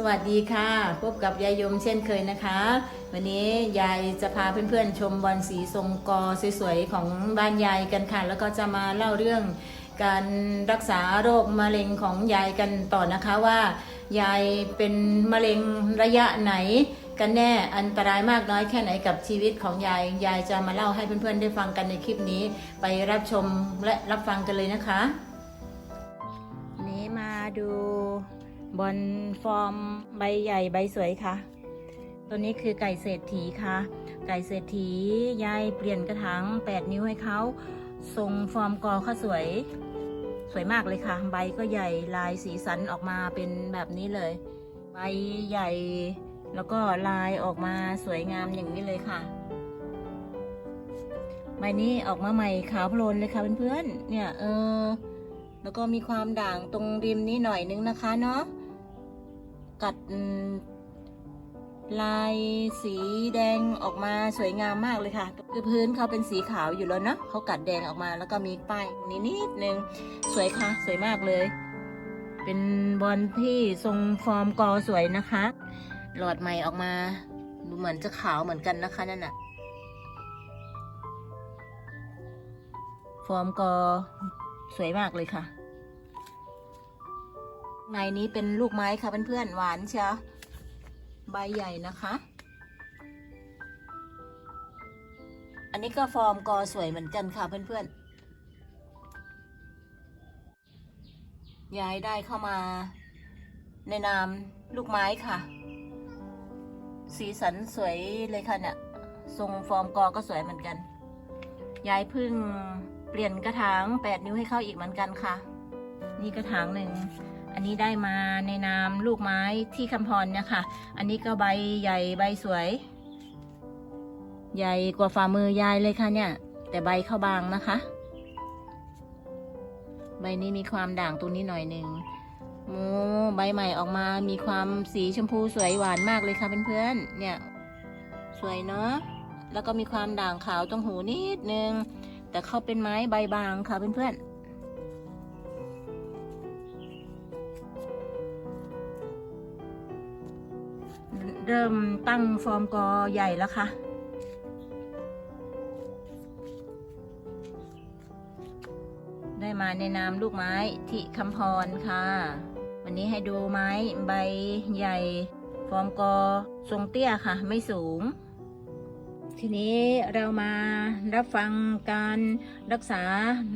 สวัสดีค่ะ พบกับยายยมเช่นเคยนะคะ วันนี้ยายจะพาเพื่อนๆชมบอลสีทรงกอสวยๆของบ้านยายกันค่ะ แล้วก็จะมาเล่าเรื่องการรักษาโรคมะเร็งของยายกันต่อนะคะว่า ยายเป็นมะเร็งระยะไหนกันแน่อันตรายมากน้อยแค่ไหนกับชีวิตของยาย ยายจะมาเล่าให้เพื่อนๆได้ฟังกันในคลิปนี้ ไปรับชมและรับฟังกันเลยนะคะ นี้มาดู บอลฟอร์มใบใหญ่ใบสวยค่ะ ตัวนี้คือไก่เศรษฐีค่ะ ไก่เศรษฐียายเปลี่ยนกระถาง8 นิ้วให้เขาทรงฟอร์มกอข้าสวย สวยมากเลยค่ะ ใบก็ใหญ่ลายสีสันออกมาเป็นแบบนี้เลย ใบใหญ่ แล้วก็ลายออกมาสวยงามอย่างนี้เลยค่ะใบนี้ออกมาใหม่ขาวโพลนเลยค่ะเพื่อนๆ เนี่ยเออ แล้วก็มีความด่างตรงริมนี้หน่อยนึงนะคะเนาะ กัดลายสีแดงออกมาสวยงามมากเลยค่ะ คือพื้นเขาเป็นสีขาวอยู่แล้วเนาะเขากัดแดงออกมาแล้วก็มีป้ายนิดนิดนึงสวยค่ะ สวยมากเลย เป็นบอลที่ทรงฟอร์มกอสวยนะคะ หลอดใหม่ออกมาดูเหมือนจะขาวเหมือนกันนะคะนั่นน่ะฟอร์มกอสวยมากเลยค่ะ ในนี้เป็นลูกไม้ค่ะเพื่อนๆหวานเชียวใบใหญ่นะคะ อันนี้ก็ฟอร์มกอสวยเหมือนกันค่ะเพื่อนๆยายได้เข้ามา ในนามลูกไม้ค่ะ สีสันสวยเลยค่ะเนี่ยทรงฟอร์มกอก็สวยเหมือนกันยายพึ่งเปลี่ยนกระถาง 8 นิ้วให้เข้าอีกเหมือนกันค่ะ นี่กระถางหนึ่ง อันนี้ได้มาในนามลูกไม้ที่คำพรเนี่ยค่ะอันนี้ก็ใบใหญ่ใบสวย ใหญ่กว่าฝ่ามือยายเลยค่ะเนี่ย แต่ใบเข้าบางนะคะ ใบนี้มีความด่างตรงนี้หน่อยหนึ่งโอ้ใบใหม่ออกมามีความสีชมพูสวยหวานมากเลยค่ะเพื่อนๆเนี่ย สวยเนาะแล้วก็มีความด่างขาวตรงหูนิดนึง แต่เขาเป็นไม้ใบบางค่ะเพื่อนๆ เริ่มตั้งฟอร์มกอใหญ่แล้วค่ะ ได้มาในนามลูกไม้ทิคำพรค่ะ วันนี้ให้ดูไม้ใบใหญ่ ฟอร์มกอทรงเตี้ยค่ะ ไม่สูง ทีนี้เรามารับฟังการรักษา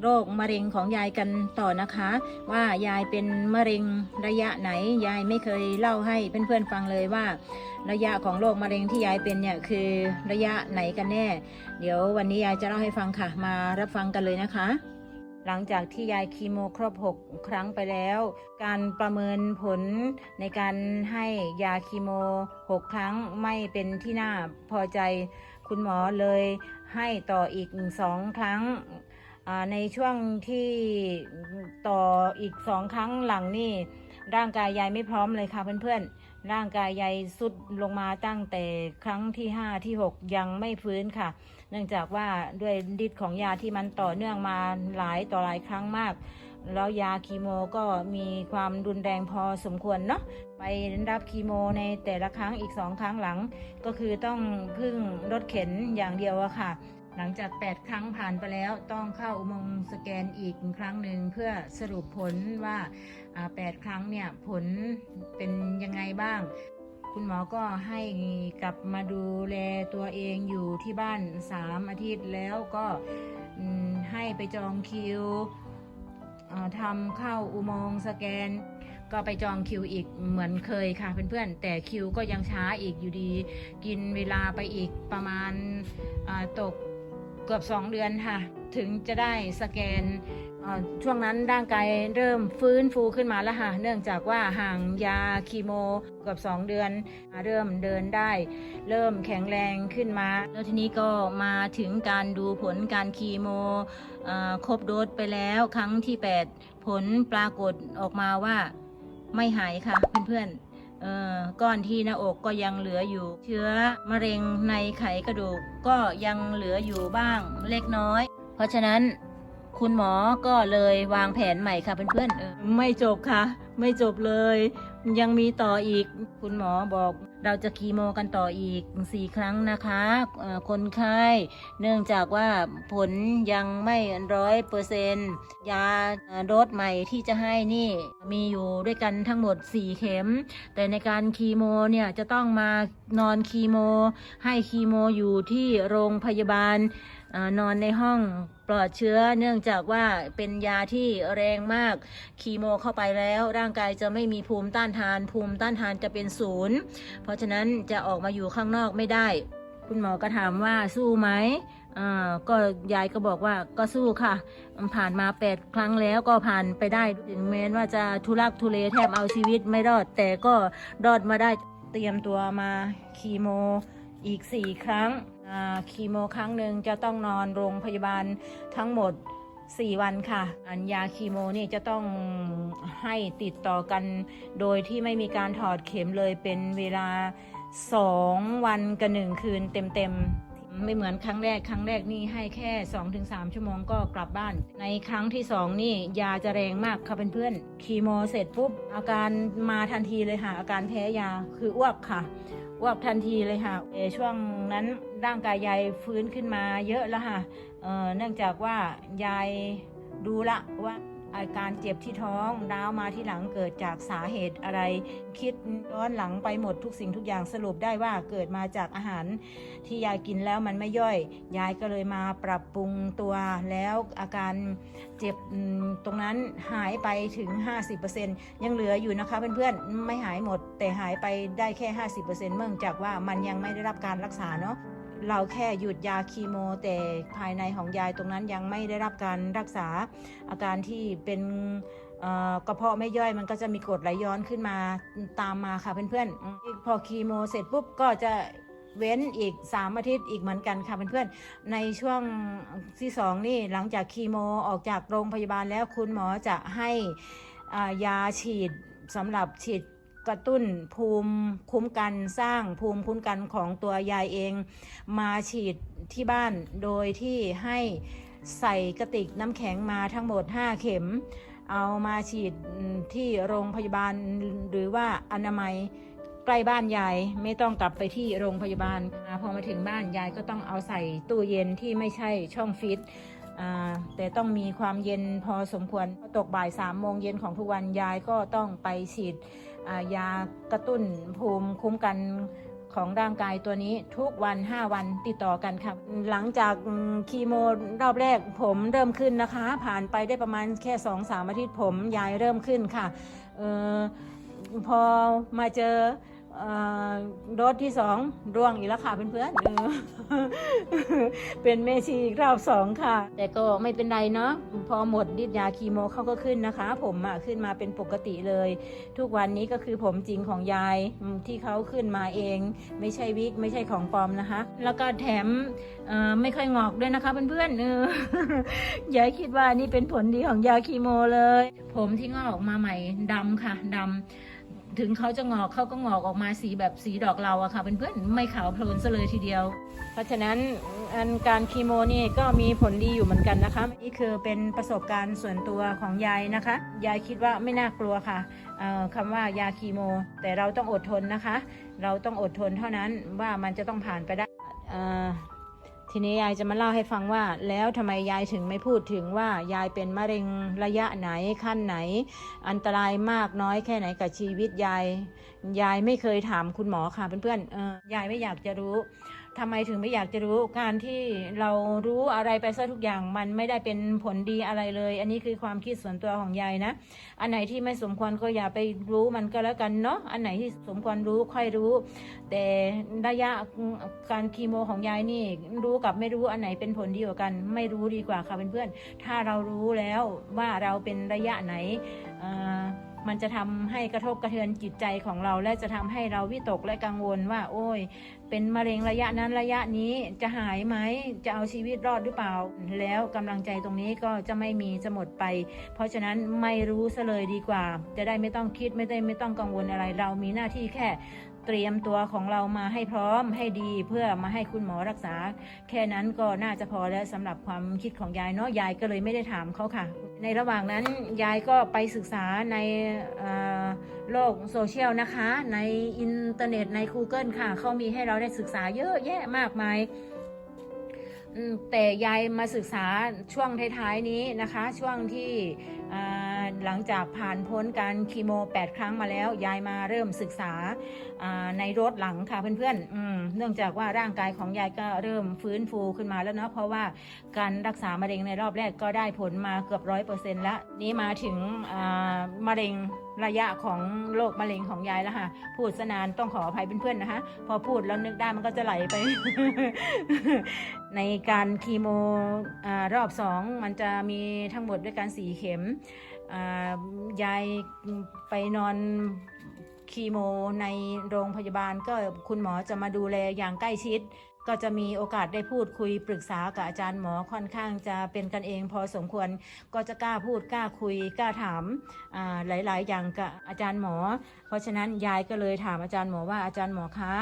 โรคมะเร็งของยายกันต่อนะคะ ว่ายายเป็นมะเร็งระยะไหน ยายไม่เคยเล่าให้เพื่อนๆฟังเลยว่า ระยะของโรคมะเร็งที่ยายเป็นเนี่ยคือระยะไหนกันแน่ เดี๋ยววันนี้ยายจะเล่าให้ฟังค่ะ มารับฟังกันเลยนะคะหลังจากที่ยายคีโมครบ 6 ครั้งไปแล้ว การประเมินผลในการให้ยาคีโม 6 ครั้งไม่เป็นที่น่าพอใจ คุณหมอเลยให้ต่ออีกสองครั้งในช่วงที่ต่ออีกสองครั้งหลังนี่ร่างกายยายไม่พร้อมเลยค่ะเพื่อนๆ ร่างกายยายสุดลงมาตั้งแต่ครั้งที่5ที่6ยังไม่ฟื้นค่ะ เนื่องจากว่าด้วยฤทธิ์ของยาที่มันต่อเนื่องมาหลายต่อหลายครั้งมาก แล้วยาคีโมก็มีความรุนแรงพอสมควรเนาะ ไปรับคีโมในแต่ละครั้งอีกสองครั้งหลัง ก็คือต้องพึ่งรถเข็นอย่างเดียวอะค่ะ หลังจาก 8 ครั้งผ่านไปแล้วต้องเข้าอุโมงค์สแกนอีกครั้งหนึ่งเพื่อสรุปผลว่า 8 ครั้งเนี่ยผลเป็นยังไงบ้าง คุณหมอก็ให้กลับมาดูแลตัวเองอยู่ที่บ้าน 3 อาทิตย์แล้วก็ให้ไปจองคิวทำเข้าอุโมงค์สแกน ก็ไปจองคิวอีกเหมือนเคยค่ะเพื่อนๆ แต่คิวก็ยังช้าอีกอยู่ดี กินเวลาไปอีกประมาณตกเกือบ 2 เดือนค่ะ ถึงจะได้สแกนช่วงนั้นร่างกายเริ่มฟื้นฟูขึ้นมาแล้วค่ะ เนื่องจากว่าห่างยาคีโมเกือบ 2 เดือน เริ่มเดินได้ เริ่มแข็งแรงขึ้นมา แล้วทีนี้ก็มาถึงการดูผลการคีโมครบโดสไปแล้วครั้งที่ 8 ผลปรากฏออกมาว่า ไม่หายค่ะเพื่อนๆเอ่อก้อนที่หน้าอกก็ยังเหลืออยู่ เชื้อมะเร็งในไขกระดูกก็ยังเหลืออยู่บ้างเล็กน้อย เพราะฉะนั้นคุณหมอก็เลยวางแผนใหม่ค่ะเพื่อนๆเออไม่จบค่ะ ไม่จบเลย ยังมีต่ออีก คุณหมอบอกเราจะคีโมกันต่ออีกสี่ครั้งนะคะคนไข้เนื่องจากว่าผลยังไม่ร้อยเปอร์เซนยาโดสใหม่ที่จะให้นี่มีอยู่ด้วยกันทั้งหมด 4 เข็ม แต่ในการคีโมเนี่ยจะต้องมานอนคีโม ให้คีโมอยู่ที่โรงพยาบาลนอนในห้อง ปลอดเชื้อ เนื่องจากว่าเป็นยาที่แรงมากคีโมเข้าไปแล้ว ร่างกายจะไม่มีภูมิต้านทาน ภูมิต้านทานจะเป็นศูนย์ เพราะฉะนั้นจะออกมาอยู่ข้างนอกไม่ได้ คุณหมอก็ถามว่าสู้ไหมอ่าก็ยายก็บอกว่าก็สู้ค่ะ ผ่านมาแปดครั้งแล้วก็ผ่านไปได้ถึงแม้ว่าจะทุรักทุเลแทบเอาชีวิตไม่รอด แต่ก็รอดมาได้เตรียมตัวมาคีโมอีก4ครั้ง คีโมครั้งหนึ่งจะต้องนอนโรงพยาบาลทั้งหมด 4 วันค่ะ อันยาคีโมนี่จะต้องให้ติดต่อกันโดยที่ไม่มีการถอดเข็มเลยเป็นเวลา 2 วันกับหนึ่งคืนเต็มๆไม่เหมือนครั้งแรกครั้งแรกนี่ให้แค่ 2-3 ชั่วโมงก็กลับบ้าน ในครั้งที่ 2 นี่ยาจะแรงมากค่ะเพื่อนๆคีโมเสร็จปุ๊บ อาการมาทันทีเลยค่ะ อาการแพ้ยาคืออ้วกค่ะ อ้วกทันทีเลยค่ะช่วงนั้นร่างกายยายฟื้นขึ้นมาเยอะแล้วค่ะเเนื่องจากว่ายายดูละว่า อาการเจ็บที่ท้องร้าวมาที่หลังเกิดจากสาเหตุอะไร คิดย้อนหลังไปหมดทุกสิ่งทุกอย่างสรุปได้ว่าเกิดมาจากอาหารที่ยายกินแล้วมันไม่ย่อย ยายก็เลยมาปรับปรุงตัวแล้วอาการเจ็บตรงนั้นหายไปถึง 50%ยังเหลืออยู่นะคะเพื่อนๆไม่หายหมด แต่หายไปได้แค่ 50%เนื่องจากว่ามันยังไม่ได้รับการรักษาเนาะ เราแค่หยุดยาคีโม แต่ภายในของยายตรงนั้นยังไม่ได้รับการรักษาอาการที่เป็นกระเพาะไม่ย่อยมันก็จะมีกรดไหลย้อนขึ้นมาตามมาค่ะเพื่อนๆพอคีโมเสร็จปุ๊บก็จะเว้นอีก 3 อาทิตย์อีกเหมือนกันค่ะเพื่อนๆ ในช่วงที่ 2 นี่หลังจากคีโมออกจากโรงพยาบาลแล้วคุณหมอจะให้ยาฉีดสำหรับฉีด กระตุ้นภูมิคุ้มกันสร้างภูมิคุ้มกันของตัวยายเอง มาฉีดที่บ้านโดยที่ให้ใส่กระติกน้ำแข็งมาทั้งหมด 5 เข็ม เอามาฉีดที่โรงพยาบาลหรือว่าอนามัยใกล้บ้านยายไม่ต้องกลับไปที่โรงพยาบาลพอมาถึงบ้านยายก็ต้องเอาใส่ตู้เย็นที่ไม่ใช่ช่องฟิตแต่ต้องมีความเย็นพอสมควรตกบ่ายสามโมงเย็นของทุกวันยายก็ต้องไปฉีด ยากระตุ้นภูมิคุ้มกันของร่างกายตัวนี้ทุกวัน 5 วันติดต่อกันค่ะ หลังจากคีโมรอบแรกผมเริ่มขึ้นนะคะ ผ่านไปได้ประมาณแค่ 2-3 อาทิตย์ผมยายเริ่มขึ้นค่ะออพอมาเจอ โดสที่สองร่วงอีกแล้วค่ะเพื่อนๆเออเป็นเมชีอีกรอบสองค่ะ แต่ก็ไม่เป็นไรเนาะพอหมดฤทธิ์ยาคีโมเขาก็ขึ้นนะคะ ผมอะขึ้นมาเป็นปกติเลย ทุกวันนี้ก็คือผมจริงของยายที่เขาขึ้นมาเอง ไม่ใช่วิกไม่ใช่ของปลอมนะคะ แล้วก็แถมไม่ค่อยงอกด้วยนะคะเพื่อนๆเออยายคิดว่านี่เป็นผลดีของยาคีโมเลย ผมที่งอกออกมาใหม่ดำค่ะดำ ถึงเขาจะงอกเขาก็งอกออกมาสีแบบสีดอกเราอะค่ะเเพื่อนๆไม่ขาวโพลนซะเลยทีเดียว เพราะฉะนั้นอันการคีโมนี่ก็มีผลดีอยู่เหมือนกันนะคะ นี่คือเป็นประสบการณ์ส่วนตัวของยายนะคะ ยายคิดว่าไม่น่ากลัวค่ะคำว่ายาคีโม แต่เราต้องอดทนนะคะ เราต้องอดทนเท่านั้นว่ามันจะต้องผ่านไปได้ ทีนี้ยายจะมาเล่าให้ฟังว่า แล้วทำไมยายถึงไม่พูดถึงว่ายายเป็นมะเร็งระยะไหนขั้นไหน อันตรายมากน้อยแค่ไหนกับชีวิตยาย ยายไม่เคยถามคุณหมอค่ะเพื่อนๆเออยายไม่อยากจะรู้ ทำไมถึงไม่อยากจะรู้การที่เรารู้อะไรไปซะทุกอย่างมันไม่ได้เป็นผลดีอะไรเลย อันนี้คือความคิดส่วนตัวของยายนะ อันไหนที่ไม่สมควรก็อย่าไปรู้มันก็แล้วกันเนาะอันไหนที่สมควรรู้ค่อยรู้ แต่ระยะการคีโมของยายนี่รู้กับไม่รู้อันไหนเป็นผลดีกว่ากัน ไม่รู้ดีกว่าค่ะเพื่อนๆถ้าเรารู้แล้วว่าเราเป็นระยะไหนอ่อ มันจะทำให้กระทบกระเทือนจิตใจของเรา และจะทำให้เราวิตกและกังวลว่า โอ้ย เป็นมะเร็งระยะนั้นระยะนี้จะหายไหมจะเอาชีวิตรอดหรือเปล่า แล้วกำลังใจตรงนี้ก็จะไม่มีจะหมดไป เพราะฉะนั้นไม่รู้ซะเลยดีกว่า จะได้ไม่ต้องคิดไม่ได้ไม่ต้องกังวลอะไร เรามีหน้าที่แค่ เตรียมตัวของเรามาให้พร้อมให้ดีเพื่อมาให้คุณหมอรักษา แค่นั้นก็น่าจะพอแล้วสำหรับความคิดของยายเนาะยายก็เลยไม่ได้ถามเขาค่ะ ในระหว่างนั้นยายก็ไปศึกษาในโลกโซเชียลนะคะ ในอินเทอร์เน็ตใน Google ค่ะเขามีให้เราได้ศึกษาเยอะแยะมากมายแต่ยายมาศึกษาช่วงท้ายๆนี้นะคะ ช่วงที่อ่า หลังจากผ่านพ้นการคีโม 8 ครั้งมาแล้ว ยายมาเริ่มศึกษาในรถหลังค่ะเพื่อนๆเนื่องจากว่าร่างกายของยายก็เริ่มฟื้นฟูขึ้นมาแล้วเนาะเพราะว่าการรักษามะเร็งในรอบแรกก็ได้ผลมาเกือบร้อยเปอร์เซ็นต์แล้วนี้มาถึงมะเร็งระยะของโรคมะเร็งของยายแล้วค่ะ พูดสนานต้องขออภัยเพื่อนๆนะคะ พอพูดแล้วนึกได้มันก็จะไหลไป ในการคีโมอรอบสองมันจะมีทั้งหมดด้วยกันสี่เข็ม ยายไปนอนคีโมในโรงพยาบาลก็คุณหมอจะมาดูแลอย่างใกล้ชิด ก็จะมีโอกาสได้พูดคุยปรึกษากับอาจารย์หมอค่อนข้างจะเป็นกันเองพอสมควรก็จะกล้าพูดกล้าคุยกล้าถามหลาย ๆ อย่างกับอาจารย์หมอ เพราะฉะนั้นยายก็เลยถามอาจารย์หมอว่าอาจารย์หมอคะ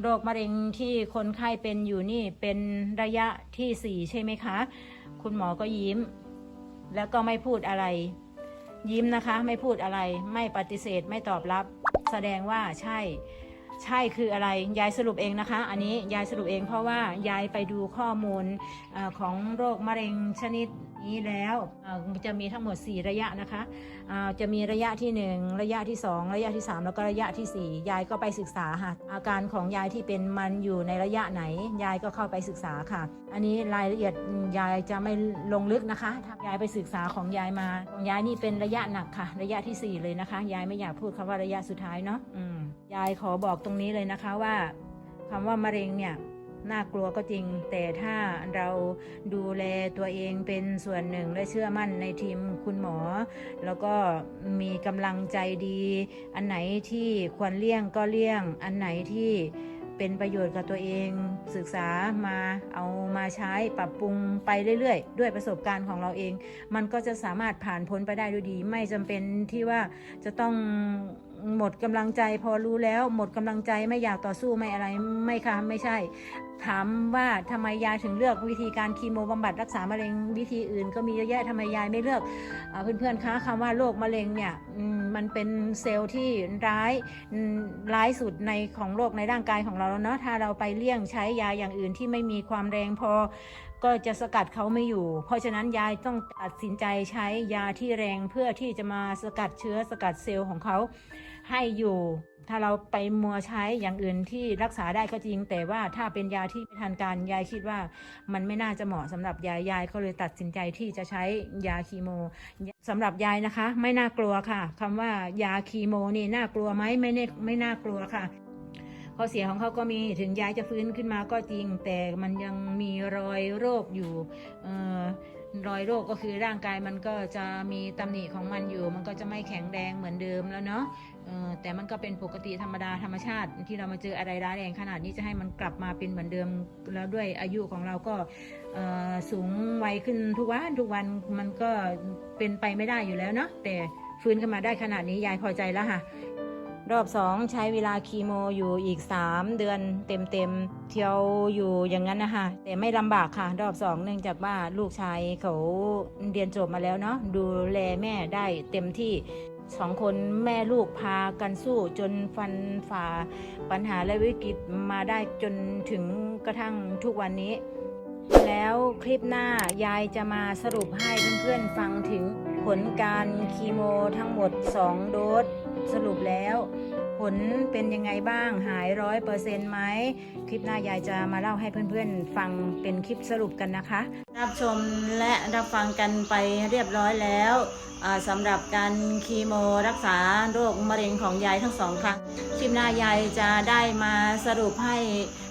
โรคมะเร็งที่คนไข้เป็นอยู่นี่เป็นระยะที่สี่ใช่ไหมคะ คุณหมอก็ยิ้ม แล้วก็ไม่พูดอะไร ยิ้มนะคะ ไม่พูดอะไร ไม่ปฏิเสธ ไม่ตอบรับ แสดงว่าใช่ ใช่คืออะไร ยายสรุปเองนะคะ อันนี้ยายสรุปเองเพราะว่ายายไปดูข้อมูลอของโรคมะเร็งชนิด นี้แล้วจะมีทั้งหมด 4 ระยะนะคะจะมีระยะที่ 1 ระยะที่ 2 ระยะที่ 3 แล้วก็ระยะทีสี่ 4 ยายก็ไปศึกษาค่ะอาการของยายที่เป็นมันอยู่ในระยะไหน ยายก็เข้าไปศึกษาค่ะ อันนี้รายละเอียดยายจะไม่ลงลึกนะคะถ้ายายไปศึกษาของยายมาของยายนี่เป็นระยะหนักค่ะ ระยะทีสี่4 เลยนะคะ ยายไม่อยากพูดคำว่าระยะสุดท้ายเนาะยายขอบอกตรงนี้เลยนะคะว่าคำว่ามะเร็งเนี่ย น่ากลัวก็จริง แต่ถ้าเราดูแลตัวเองเป็นส่วนหนึ่งและเชื่อมั่นในทีมคุณหมอ แล้วก็มีกำลังใจดี อันไหนที่ควรเลี่ยงก็เลี่ยง อันไหนที่เป็นประโยชน์กับตัวเองศึกษามาเอามาใช้ปรับปรุงไปเรื่อยๆ ด้วยประสบการณ์ของเราเอง มันก็จะสามารถผ่านพ้นไปได้ด้วยดี ไม่จำเป็นที่ว่าจะต้อง หมดกำลังใจพอรู้แล้ว หมดกำลังใจไม่อยากต่อสู้ไม่อะไรไม่ค่ะไม่ใช่ ถามว่าทำไมยายถึงเลือกวิธีการคีโมบำบัดรักษามะเร็งวิธีอื่น ก็มีเยอะแยะทำไมยายไม่เลือกอเพื่อนๆคะคำว่าโรคมะเร็งเนี่ยมันเป็นเซลล์ที่ร้ายร้ายสุดในของโรคในร่างกายของเราแล้วเนาะถ้าเราไปเลี่ยงใช้ยาอย่างอื่นที่ไม่มีความแรงพอก็จะสกัดเขาไม่อยู่ เพราะฉะนั้นยายต้องตัดสินใจใช้ยาที่แรงเพื่อที่จะมาสกัดเชื้อสกัดเซลล์ของเขา ให้อยู่ ถ้าเราไปมัวใช้อย่างอื่นที่รักษาได้ก็จริง แต่ว่าถ้าเป็นยาที่ไม่ทันการยายคิดว่า มันไม่น่าจะเหมาะสำหรับยายยายก็เลยตัดสินใจที่จะใช้ยาคีโมสำหรับยายนะคะ ไม่น่ากลัวค่ะคำว่ายาคีโมนี่น่ากลัวไหมไม่เน่ไม่น่ากลัวค่ะข้อเสียของเขาก็มีถึงยายจะฟื้นขึ้นมาก็จริง แต่มันยังมีรอยโรคอยู่เออ รอยโรคก็คือร่างกายมันก็จะมีตำหนิของมันอยู่ มันก็จะไม่แข็งแรงเหมือนเดิมแล้วเนาะแต่มันก็เป็นปกติธรรมดาธรรมชาติ ที่เรามาเจออะไรร้ายแรงขนาดนี้จะให้มันกลับมาเป็นเหมือนเดิม แล้วด้วยอายุของเราก็สูงวัยขึ้นทุกวันทุกวันมันก็เป็นไปไม่ได้อยู่แล้วเนาะแต่ฟื้นขึ้นมาได้ขนาดนี้ยายพอใจแล้วค่ะ รอบสองใช้เวลาคีโมอยู่อีก 3 เดือนเต็มๆเที่ยวอยู่อย่างนั้นนะคะแต่ไม่ลำบากค่ะ รอบสองเนื่องจากว่าลูกชายเขาเรียนจบมาแล้วเนาะดูแลแม่ได้เต็มที่สองคนแม่ลูกพากันสู้จนฟันฝ่าปัญหาและวิกฤตมาได้จนถึงกระทั่งทุกวันนี้ แล้วคลิปหน้ายายจะมาสรุปให้เพื่อนๆฟังถึงผลการคีโมทั้งหมด 2 โดส สรุปแล้ว ผลเป็นยังไงบ้างหายร้อยเปอร์เซ็นต์ไหมคลิปหน้ายายจะมาเล่าให้เพื่อนๆ ฟังเป็นคลิปสรุปกันนะคะ รับชมและรับฟังกันไปเรียบร้อยแล้วสำหรับการคีโมรักษาโรคมะเร็งของยายทั้งสองครั้งคลิปหน้ายายจะได้มาสรุปให้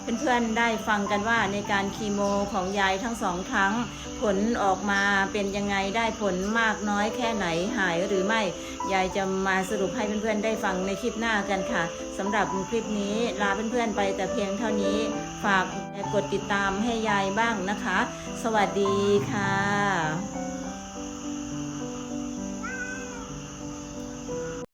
เพื่อนๆได้ฟังกันว่าในการคีโมของยายทั้งสองครั้ง ผลออกมาเป็นยังไงได้ผลมากน้อยแค่ไหนหายหรือไม่ ยายจะมาสรุปให้เพื่อนๆได้ฟังในคลิปหน้ากันค่ะสำหรับคลิปนี้ลาเพื่อนๆไปแต่เพียงเท่านี้ ฝากกดติดตามให้ยายบ้างนะคะ สวัสดีค่ะ